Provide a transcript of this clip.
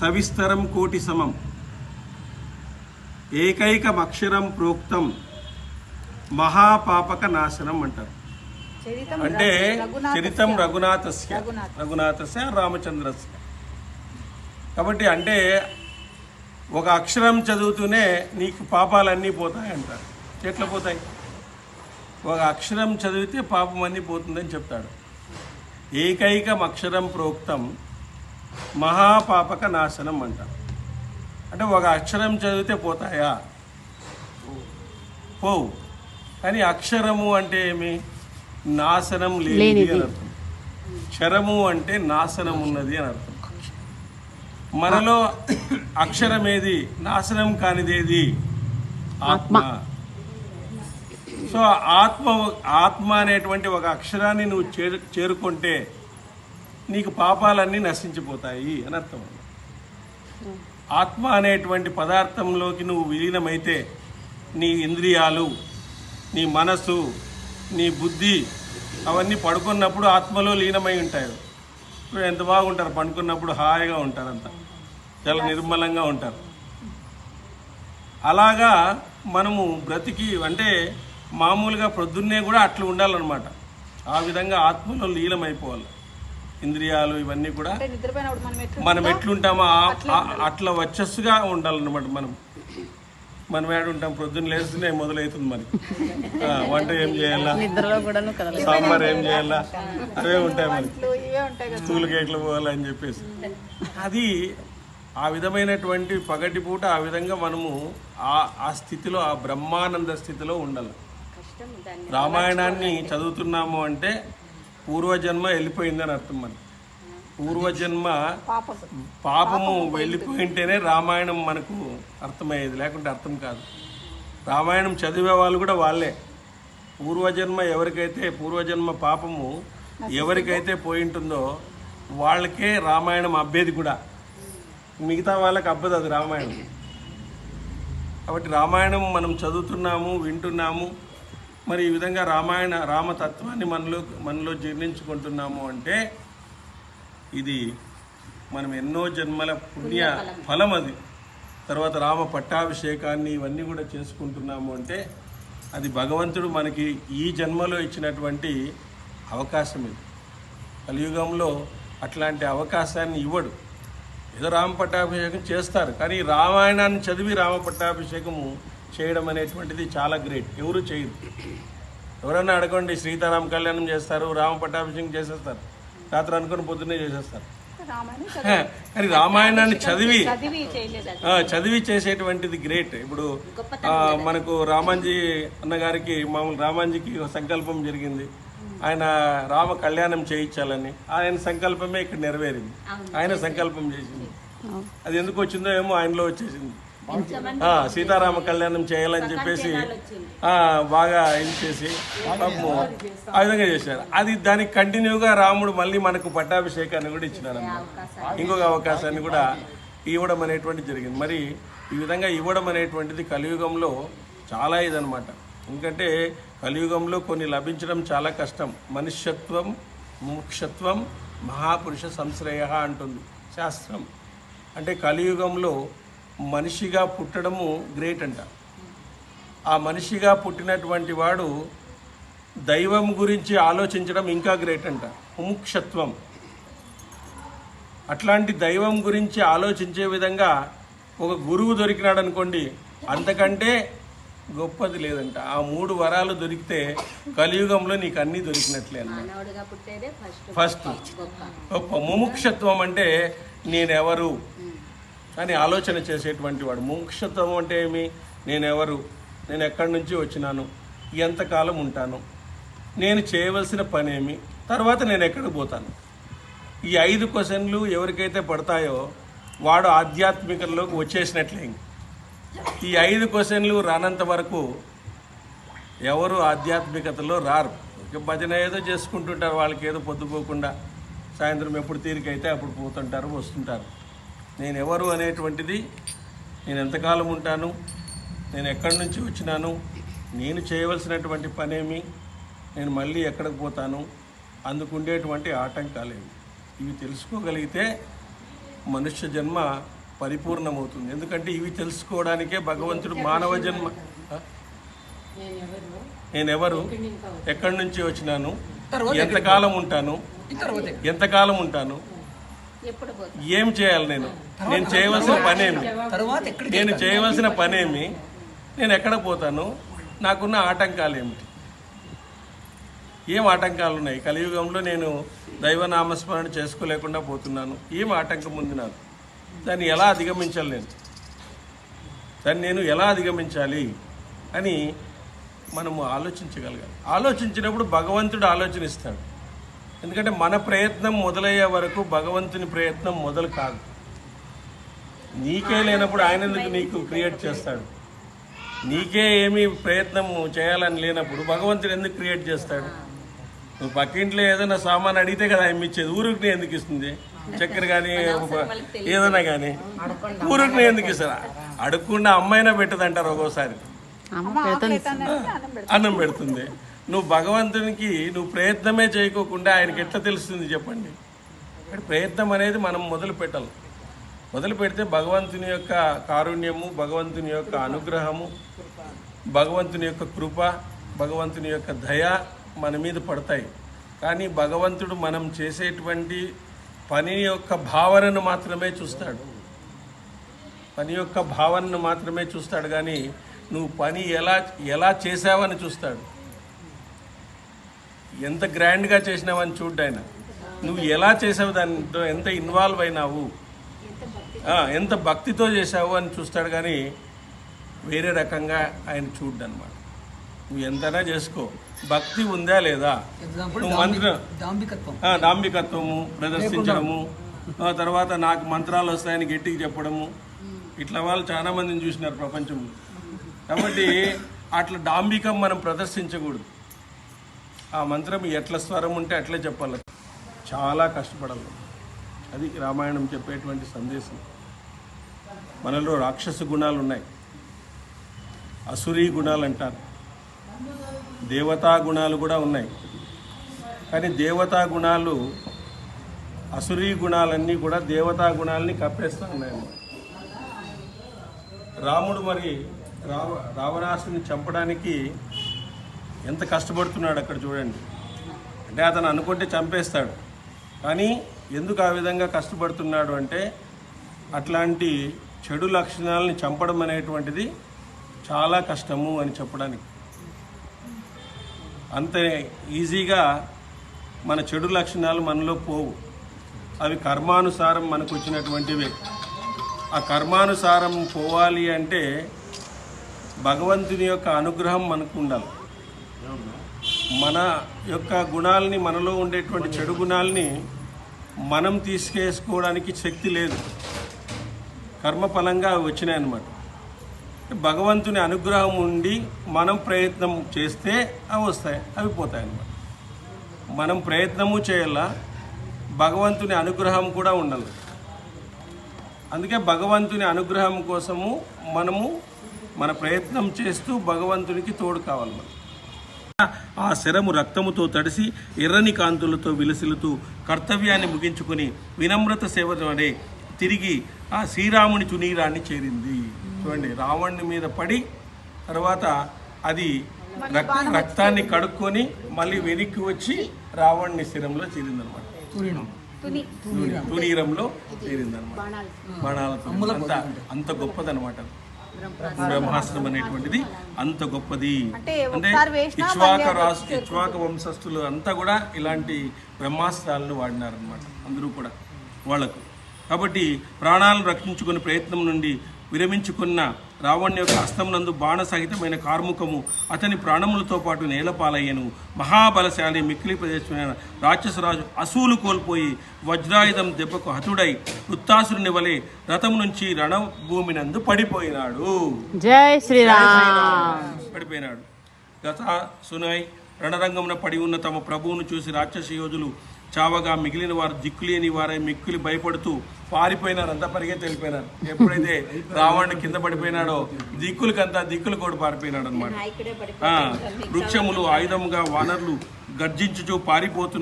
సవిస్తరం కోటి సమం. ఏకైకమక్షరం ప్రోక్తం మహాపాపక నాశనం అంటారు. అంటే. చరితం రఘునాథస్య. రఘునాథ. రఘునాథస్య రామచంద్రస్య. కాబట్టి అంటే ఒక అక్షరం చదువుతూనే నీకు పాపాలన్నీ పోతాయి అంటారు. ఎట్లా పోతాయి? ఒక అక్షరం చదివితే పాపం అన్నీ పోతుందని చెప్తాడు. ఏకైకం అక్షరం ప్రోక్తం మహాపాపక నాశనం అంటారు అంటే ఒక అక్షరం చదివితే పోతాయా? పోవు. కానీ అక్షరము అంటే ఏమి? నాశనం లేనిది అని అర్థం. క్షరము అంటే నాశనం ఉన్నది అని అర్థం. మనలో అక్షరం ఏది? నాశనం కానిదేది ఆత్మ. సో ఆత్మ ఆత్మ అనేటువంటి ఒక అక్షరాన్ని నువ్వు చేరు చేరుకుంటే నీకు పాపాలన్నీ నశించిపోతాయి అని అర్థం. ఆత్మ అనేటువంటి పదార్థంలోకి నువ్వు విలీనమైతే నీ ఇంద్రియాలు నీ మనసు నీ బుద్ధి అవన్నీ పడుకున్నప్పుడు ఆత్మలో లీనమై ఉంటాయి. ఇప్పుడు ఎంత బాగుంటారు? పండుకున్నప్పుడు హాయిగా ఉంటారు అంతా చాలా నిర్మలంగా ఉంటారు. అలాగా మనము బ్రతికి అంటే మామూలుగా ప్రొద్దున్నే కూడా అట్లా ఉండాలన్నమాట. ఆ విధంగా ఆత్మలో లీనమైపోవాలి. ఇంద్రియాలు ఇవన్నీ కూడా మనం ఎట్లా మనం ఎట్లుంటామో అట్లా వచ్చస్సుగా ఉండాలన్నమాట మనం. మనం ఏడు ఉంటాం? ప్రొద్దున్న లేస్తూనే మొదలవుతుంది మరి. ఆ, వంట ఏం చేయాలా? నిద్రలో కూడాను కదల సాంబార్ ఏం చేయాలా? అవే ఉంటాయి మరి. ఇట్లు ఇవే ఉంటాయి కదా. స్కూల్కి ఎట్లా పోవాలని చెప్పేసి. అది ఆ విధమైనటువంటి పగటి పూట ఆ విధంగా మనము ఆ ఆ స్థితిలో ఆ బ్రహ్మానంద స్థితిలో ఉండాలి. రామాయణాన్ని చదువుతున్నాము అంటే పూర్వజన్మ వెళ్ళిపోయిందని అర్థం మరి. పూర్వజన్మ పాపం పాపము వెళ్ళిపోయింటేనే రామాయణం మనకు అర్థమయ్యేది లేకుంటే అర్థం కాదు. రామాయణం చదివే వాళ్ళు కూడా వాళ్ళే. పూర్వజన్మ ఎవరికైతే పూర్వజన్మ పాపము ఎవరికైతే పోయి ఉంటుందో వాళ్ళకే రామాయణం అబ్బేది కూడా. మిగతా వాళ్ళకి అబ్బదు అది రామాయణం. కాబట్టి రామాయణం మనం చదువుతున్నాము వింటున్నాము మరి ఈ విధంగా రామాయణ రామతత్వాన్ని మనలో మనలో జీర్ణించుకుంటున్నాము అంటే ఇది మనం ఎన్నో జన్మల పుణ్య ఫలం అది. తర్వాత రామ పట్టాభిషేకాన్ని ఇవన్నీ కూడా చేసుకుంటున్నాము అంటే అది భగవంతుడు మనకి ఈ జన్మలో ఇచ్చినటువంటి అవకాశం ఇది. కలియుగంలో అట్లాంటి అవకాశాన్ని ఇవ్వడు. ఏదో రామ పట్టాభిషేకం చేస్తారు. కానీ రామాయణాన్ని చదివి రామ పట్టాభిషేకము చేయడం అనేటువంటిది చాలా గ్రేట్. ఎవరు చేయరు. ఎవరన్నా అడగండి సీతారామ కళ్యాణం చేస్తారు రామ పట్టాభిషేకం చేసేస్తారు రాత్రి అనుకుని పొద్దున్నే చేసేస్తారు. కానీ రామాయణాన్ని చదివి చదివి చేసేటువంటిది గ్రేట్. ఇప్పుడు మనకు రామాంజీ అన్న గారికి మామూలు రామాంజీకి సంకల్పం జరిగింది. ఆయన రామ కళ్యాణం చేయించాలని. ఆయన సంకల్పమే ఇక్కడ నెరవేరింది. ఆయన సంకల్పం చేసింది. అది ఎందుకు వచ్చిందో ఏమో ఆయనలో వచ్చేసింది. సీతారామ కళ్యాణం చేయాలని చెప్పేసి బాగా ఇది చేసి ఆ విధంగా చేశారు. అది దానికి కంటిన్యూగా రాముడు మళ్ళీ మనకు పట్టాభిషేకాన్ని కూడా ఇచ్చినారు ఇంకొక అవకాశాన్ని కూడా ఇవ్వడం అనేటువంటి జరిగింది. మరి ఈ విధంగా ఇవ్వడం అనేటువంటిది కలియుగంలో చాలా ఇదనమాట ఎందుకంటే కలియుగంలో కొన్ని లభించడం చాలా కష్టం. మనుష్యత్వం మోక్షత్వం మహాపురుష సంశ్రయ అంటుంది. శాస్త్రం. అంటే కలియుగంలో మనిషిగా పుట్టడము గ్రేట్ అంట. ఆ మనిషిగా పుట్టినటువంటి వాడు దైవం గురించి ఆలోచించడం ఇంకా గ్రేట్ అంట. ముముక్షత్వం. అట్లాంటి దైవం గురించి ఆలోచించే విధంగా ఒక గురువు దొరికినాడు అనుకోండి అంతకంటే గొప్పది లేదంట. ఆ మూడు వరాలు దొరికితే కలియుగంలో నీకు అన్నీ దొరికినట్లే ఫస్ట్ గొప్ప. ముముక్షత్వం అంటే నేనెవరు? అని ఆలోచన చేసేటువంటి వాడు. మోక్షత్వం అంటే ఏమి? నేనెవరు? నేను ఎక్కడి నుంచి వచ్చినాను? ఎంతకాలం ఉంటాను? నేను చేయవలసిన పనేమి? తర్వాత నేను ఎక్కడ పోతాను? ఈ ఐదు క్వశ్చన్లు ఎవరికైతే పడతాయో వాడు ఆధ్యాత్మికంలోకి వచ్చేసినట్లే. ఈ ఐదు క్వశ్చన్లు రానంత వరకు ఎవరు ఆధ్యాత్మికతలో రారు. భజన ఏదో చేసుకుంటుంటారు వాళ్ళకి ఏదో పొద్దుపోకుండా. సాయంత్రం ఎప్పుడు తీరికైతే అప్పుడు పోతుంటారు వస్తుంటారు. నేను ఎవరు అనేటువంటిది నేను ఎంతకాలం ఉంటాను నేను ఎక్కడి నుంచి వచ్చినాను నేను చేయవలసినటువంటి పనేమి నేను మళ్ళీ ఎక్కడికి పోతాను అందుకు ఉండేటువంటి ఆటంకాలేమి. ఇవి తెలుసుకోగలిగితే మనుష్య జన్మ పరిపూర్ణమవుతుంది. ఎందుకంటే ఇవి తెలుసుకోవడానికే భగవంతుడు మానవ జన్మ? నేనెవరు? ఎక్కడి నుంచి వచ్చినాను? ఎంతకాలం ఉంటాను? ఎంతకాలం ఉంటాను? ఏం చేయాలి నేను? నేను చేయవలసిన పనేమి? తర్వాత ఎక్కడికి నేను చేయవలసిన పనేమి? నేను ఎక్కడ పోతాను? నాకున్న ఆటంకాలు ఏమిటి? ఏం ఆటంకాలు ఉన్నాయి? కలియుగంలో నేను దైవ నామస్మరణ చేసుకోలేకుండా పోతున్నాను. ఏం ఆటంకం ఉంది నాకు? దాన్ని ఎలా అధిగమించాలి నేను? దాన్ని నేను ఎలా అధిగమించాలి? అని మనము ఆలోచించగలగాలి. ఆలోచించినప్పుడు భగవంతుడు ఆలోచనిస్తాడు ఎందుకంటే మన ప్రయత్నం మొదలయ్యే వరకు భగవంతుని ప్రయత్నం మొదలు కాదు. నీకే లేనప్పుడు ఆయన ఎందుకు నీకు క్రియేట్ చేస్తాడు? నీకే ఏమీ ప్రయత్నం చేయాలని లేనప్పుడు భగవంతుడు ఎందుకు క్రియేట్ చేస్తాడు? నువ్వు పక్కింట్లో ఏదైనా సామాన్ అడిగితే కదా ఆయన ఇచ్చేది ఊరికి ఎందుకు ఇస్తుంది? చక్కెర కానీ ఏదైనా కానీ ఊరికి ఎందుకు ఇస్తారా అడగకుండా అమ్మైనా పెట్టదంటారు ఒక్కోసారి. అన్నం పెడుతుంది. నువ్వు భగవంతునికి నువ్వు ప్రయత్నమే చేయకోకుండా ఆయనకి ఎట్లా తెలుస్తుంది చెప్పండి? ప్రయత్నం అనేది మనం మొదలు పెట్టాలి. మొదలు పెడితే భగవంతుని యొక్క కారుణ్యము భగవంతుని యొక్క అనుగ్రహము భగవంతుని యొక్క కృప భగవంతుని యొక్క దయ మన మీద పడతాయి. కానీ భగవంతుడు మనం చేసేటువంటి పని యొక్క భావనను మాత్రమే చూస్తాడు. పని యొక్క భావనను మాత్రమే చూస్తాడు. కానీ నువ్వు పని ఎలా ఎలా చేసావని చూస్తాడు. ఎంత గ్రాండ్గా చేసినావని చూడ్డు ఆయన. నువ్వు ఎలా చేసావు దాంట్లో ఎంత ఇన్వాల్వ్ అయినావు? ఎంత భక్తితో చేసావు అని చూస్తాడు కానీ వేరే రకంగా ఆయన చూడ్డు అనమాట నువ్వు ఎంతైనా చేసుకో. భక్తి ఉందా లేదా? నువ్వు మంత్రం డాంబికత్వము ప్రదర్శించడము తర్వాత నాకు మంత్రాలు వస్తాయని గట్టిగా చెప్పడము. ఇట్లా వాళ్ళు చాలా మందిని చూసినారు ప్రపంచంలో. కాబట్టి అట్లా డాంబికం మనం ప్రదర్శించకూడదు. ఆ మంత్రం ఎట్ల స్వరం ఉంటే అట్లే చెప్పాలి. చాలా కష్టపడాలి. అది రామాయణం చెప్పేటువంటి సందేశం. మనలో రాక్షస గుణాలు ఉన్నాయి. అసురీ గుణాలు అంటారు. దేవతా గుణాలు కూడా ఉన్నాయి. కానీ దేవతా గుణాలు అసురీ గుణాలన్నీ కూడా దేవతా గుణాలని కప్పేస్తూ ఉన్నాయి రాముడు మరి రావ రావణాసుని చంపడానికి ఎంత కష్టపడుతున్నాడు అక్కడ చూడండి. అంటే అతను అనుకుంటే చంపేస్తాడు. కానీ ఎందుకు ఆ విధంగా కష్టపడుతున్నాడు అంటే అట్లాంటి చెడు లక్షణాలని చంపడం అనేటువంటిది చాలా కష్టము అని చెప్పడానికి. అంత ఈజీగా మన చెడు లక్షణాలు మనలో పోవు. అవి కర్మానుసారం మనకు వచ్చినటువంటివే. ఆ కర్మానుసారం పోవాలి అంటే భగవంతుని యొక్క అనుగ్రహం మనకు ఉండాలి. మన యొక్క గుణాలని మనలో ఉండేటువంటి చెడు గుణాలని మనం తీసుకేసుకోవడానికి శక్తి లేదు. కర్మఫలంగా అవి వచ్చినాయన్నమాట. భగవంతుని అనుగ్రహం ఉండి మనం ప్రయత్నం చేస్తే అవి వస్తాయి అవి పోతాయి అన్నమాట మనం ప్రయత్నము చేయాలా భగవంతుని అనుగ్రహం కూడా ఉండాలి. అందుకే భగవంతుని అనుగ్రహం కోసము మనము మన ప్రయత్నం చేస్తూ భగవంతునికి తోడు కావాలి మనం ఆ శరము రక్తముతో తడిసి ఎర్రని కాంతులతో విలసిల్లుతూ కర్తవ్యాన్ని ముగించుకొని వినమ్రత సేవనే తిరిగి ఆ శ్రీరాముని చునీరాన్ని చేరింది. చూడండి రావణుని మీద పడి తర్వాత అది రక్త రక్తాన్ని కడుక్కొని మళ్ళీ వెనక్కి వచ్చి రావణుని శిరంలో చేరిందనమాట తునీరంలో చేరిందనమాట బాణాలతో అంత అంత గొప్పదనమాట బ్రహ్మాస్త్రం అనేటువంటిది అంత గొప్పది. అంటే ఇక్ష్వాక రాసు ఇక్ష్వాక వంశస్థులు అంతా కూడా ఇలాంటి బ్రహ్మాస్త్రాలను వాడినారనమాట అందరూ కూడా వాళ్ళకు. కాబట్టి ప్రాణాలను రక్షించుకునే ప్రయత్నం నుండి విరమించుకున్న రావణ్ యొక్క హస్తమునందు బాణ సహితమైన కార్ముకము అతని ప్రాణములతో పాటు నేలపాలయ్యను. మహాబలశాలి మిక్కిలి ప్రదేశమైన రాక్షసరాజు అసూలు కోల్పోయి వజ్రాయుధం దెబ్బకు హతుడై వృత్తాసురుని వలె రథం నుంచి రణభూమినందు పడిపోయినాడు. జై శ్రీరామ్. పడిపోయినాడు. గత సునై రణరంగమున పడి ఉన్న తమ ప్రభువును చూసి రాక్షస యోధులు చావగా మిగిలిన వారు దిక్కులేని వారై మిక్కులు భయపడుతూ పారిపోయినారు అంతా పరిగెత్తి వెళ్ళిపోయినారు. ఎప్పుడైతే రావణుడు కింద పడిపోయినాడో దిక్కులకంతా దిక్కులు కూడా పారిపోయినాడు అనమాట వృక్షములు ఆయుధముగా వానరులు గర్జించుచూ పారిపోతున్న